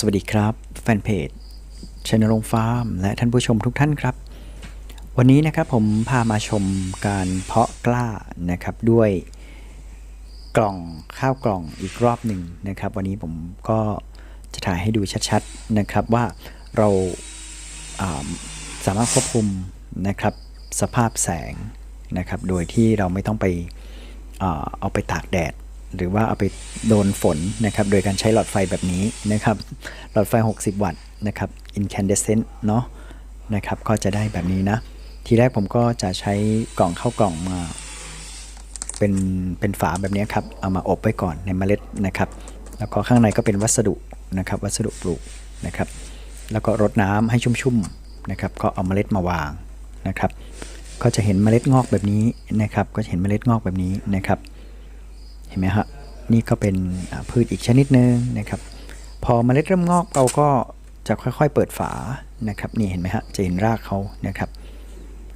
สวัสดีครับ แฟนเพจชนรงฟาร์ม และท่านผู้ชมทุกท่านครับ วันนี้นะครับผมพามาชมการเพาะกล้านะครับด้วยกล่องข้าวกล่องอีกรอบหนึ่งนะครับ วันนี้ผมก็จะถ่ายให้ดูชัดๆนะครับว่าเราาสามารถควบคุมนะครับสภาพแสงนะครับ โดยที่เราไม่ต้องไปเอาไปตากแดด หรือว่าเอาไปโดนฝนนะครับโดยการใช้หลอดไฟแบบนี้นะครับหลอดไฟ 60 วัตต์นะครับ incandescent เนาะนะครับก็จะได้แบบนี้นะ ทีแรกผมก็จะใช้กล่องเข้ากล่องมาเป็นเป็นฝาแบบนี้ครับ เอามาอบไว้ก่อนในเมล็ดนะครับ แล้วก็ข้างในก็เป็นวัสดุนะครับวัสดุปลูกนะครับ แล้วก็รดน้ำให้ชุ่มๆนะครับ ก็เอาเมล็ดมาวางนะครับ ก็จะเห็นเมล็ดงอกแบบนี้นะครับ ก็จะเห็นเมล็ดงอกแบบนี้นะครับ ห็นไหมฮะนี่ก็เป็นพืชอีกชนิดหนึ่งนะครับ พอเมล็ดเริ่มงอกเราก็จะค่อยๆเปิดฝานะครับนี่เห็นไหมฮะจะเห็นรากเขานะครับ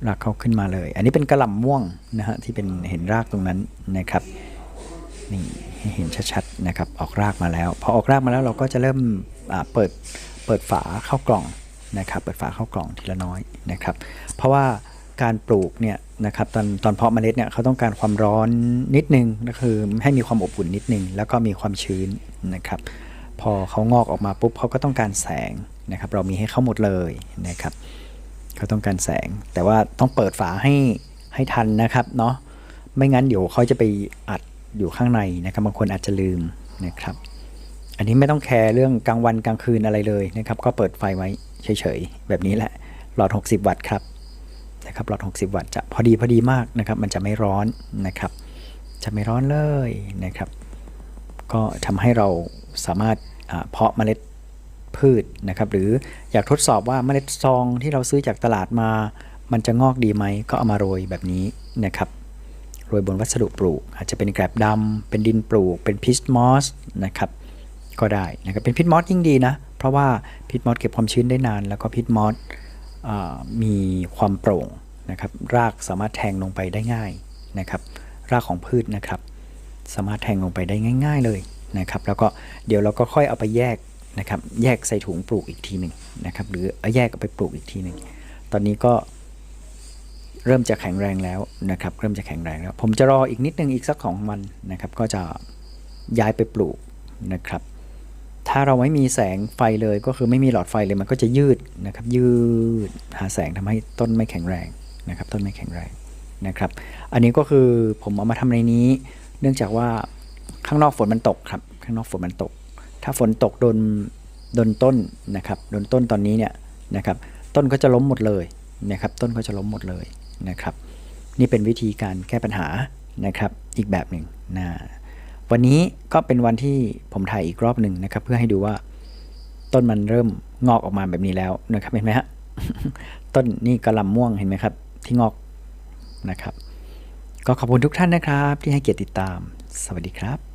รากเขาขึ้นมาเลย อันนี้เป็นกระหล่ำม่วงนะฮะที่เป็นเห็นรากตรงนั้นนะครับนี่ให้เห็นชัดๆนะครับออกรากมาแล้ว พอออกรากมาแล้วเราก็จะเริ่มเปิดเปิดฝาเข้ากล่องนะครับ เปิดฝาเข้ากล่องทีละน้อยนะครับ เพราะว่า การปลูกเนี่ยนะครับตอนตอนเพาะเมล็ดเนี่ยเขาต้องการความร้อนนิดนึงก็คือให้มีความอบอุ่นนิดนึง แล้วก็มีความชื้นนะครับ พอเขางอกออกมาปุ๊บเขาก็ต้องการแสงนะครับ เรามีให้เขาหมดเลยนะครับเขาต้องการแสง แต่ว่าต้องเปิดฝาให้ให้ทันนะครับเนาะไม่งั้นเดี๋ยวเขาจะไปอัดอยู่ข้างในนะครับบางคนอาจจะลืมนะครับ อันนี้ไม่ต้องแคร์เรื่องกลางวันกลางคืนอะไรเลยนะครับ ก็เปิดไฟไว้เฉยๆแบบนี้แหละหลอด 60 วัตต์ครับ นะครับหลอด 60 วัตต์จะพอดีพอดีมากนะครับ มันจะไม่ร้อนนะครับ จะไม่ร้อนเลยนะครับ ก็ทำให้เราสามารถเพาะเมล็ดพืชนะครับ หรืออยากทดสอบว่าเมล็ดซองที่เราซื้อจากตลาดมา มันจะงอกดีไหมก็เอามาโรยแบบนี้นะครับโรยบนวัสดุปลูก อาจจะเป็นแกลบดำเป็นดินปลูก เป็นพิสมอสนะครับก็ได้นะครับเป็นพิษมอสยิ่งดีนะ เพราะว่าพิษมอสเก็บความชื้นได้นาน แล้วก็พิษมอส มีความโปร่งนะครับรากสามารถแทงลงไปได้ง่ายนะครับรากของพืชนะครับ สามารถแทงลงไปได้ง่าย ๆเลยนะครับแล้วก็เดี๋ยวเราก็ค่อยเอาไปแยกนะครับแยกใส่ถุงปลูกอีกทีหนึ่งนะครับหรือเอาแยกไปปลูกอีกทีหนึ่งตอนนี้ก็เริ่มจะแข็งแรงแล้วนะครับเริ่มจะแข็งแรงแล้ว ผมจะรออีกนิดนึงอีกสักของวันนะครับก็จะย้ายไปปลูกนะครับ ถ้าเราไม่มีแสงไฟเลยก็คือไม่มีหลอดไฟเลยมันก็จะยืดนะครับ ยืดหาแสงทำให้ต้นไม่แข็งแรงนะครับ ต้นไม่แข็งแรงนะครับ อันนี้ก็คือผมเอามาทำในนี้ เนื่องจากว่าข้างนอกฝนมันตกครับ ข้างนอกฝนมันตก ถ้าฝนตกโดนโดนต้นนะครับโดนต้นตอนนี้เนี่ยนะครับ ต้นก็จะล้มหมดเลยนะครับ ต้นก็จะล้มหมดเลยนะครับ นี่เป็นวิธีการแก้ปัญหานะครับ อีกแบบหนึ่งนะ วันนี้ก็เป็นวันที่ผมถ่ายอีกรอบหนึ่งนะครับ เพื่อให้ดูว่าต้นมันเริ่มงอกออกมาแบบนี้แล้วนะครับเห็นไหมฮะต้นนี่กระลำม่วงเห็นไหมครับ ที่งอกนะครับ ก็ขอบคุณทุกท่านนะครับ ที่ให้เกียรติติดตาม สวัสดีครับ